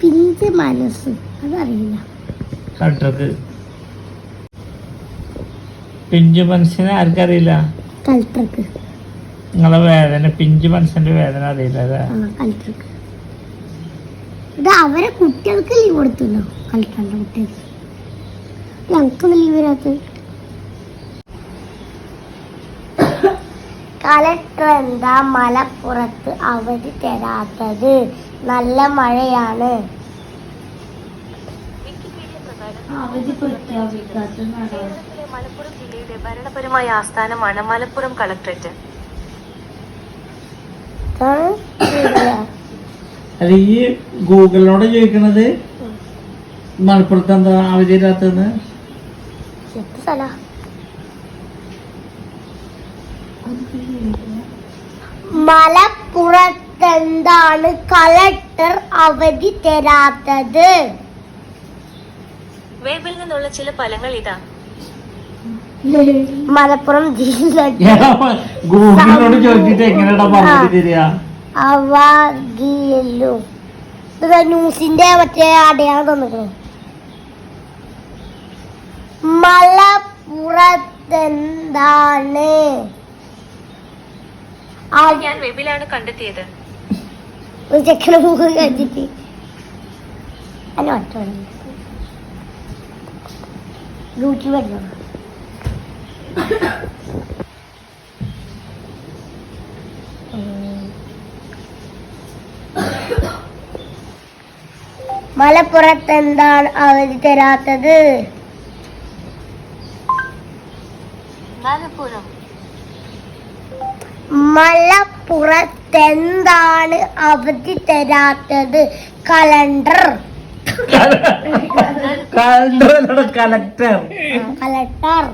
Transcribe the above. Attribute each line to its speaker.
Speaker 1: Pinch മനസ്സ്. അതറിയില്ല.
Speaker 2: കളക്ടർക്ക് പിഞ്ചു മനസ്സിനെ ആർക്കറിയില്ല?
Speaker 1: കളക്ടർക്ക്
Speaker 2: നിങ്ങളെ വേദന പിഞ്ചു മനസ്സിന്റെ വേദന അറിയില്ല അല്ലേ?
Speaker 1: ഇത് അവരെ കുട്ടികൾക്ക് ലീവ് കൊടുത്തല്ലോ. കളക്ടറിന്റെ കുട്ടികൾക്ക്. ഞങ്ങൾക്കൊന്നും ലീവ് വരാത്ത കളക്ടർ എന്താ മലപ്പുറത്ത് അവധി തരാത്തത്? നല്ല മഴയാണ്. അവധി
Speaker 3: മലപ്പുറം ജില്ലയുടെ ഭരണപരമായ ആസ്ഥാനമാണ് മലപ്പുറം കളക്ടറേറ്റ്
Speaker 2: അല്ല ഈ ഗൂഗിളിനോട് ചോദിക്കണത്? മലപ്പുറത്ത് എന്താ അവധിയില്ലാത്തതെന്ന്
Speaker 1: സ്ഥല? മലപ്പുറത്തെന്താണ് കളക്ടർ അവധി തരാത്തത്?
Speaker 3: വേബിൽ നിന്നുള്ള ചില ഫലങ്ങൾ ഇതാ.
Speaker 1: മലപ്പുറം
Speaker 2: ഗൂഗിളിനോട് ചോദിച്ചിട്ട് എങ്ങനെയാ മറുപടി തരിക?
Speaker 1: അവധിയല്ലോ ഇത് ന്യൂസിന്റെ മറ്റേ അടയാളം തന്നിട്ടു മലപ്പുറത്തെന്താണ്
Speaker 3: ഞാൻ വെബിലാണ് കണ്ടെത്തിയത്.
Speaker 1: ഒരു ചെക്കനെ മുഖം കണ്ടിട്ട്. അല്ല ഒറ്റ യൂട്യൂബ് അല്ലോ മലപ്പുറത്ത് എന്താണ് അവധി തരാത്തത്?
Speaker 3: മലപ്പുറം.
Speaker 1: മലപ്പുറത്തെന്താണ് അവധി തരാത്തത്? കലണ്ടർ.
Speaker 2: കലണ്ടർ. കലക്ടർ.
Speaker 1: കലക്ടർ.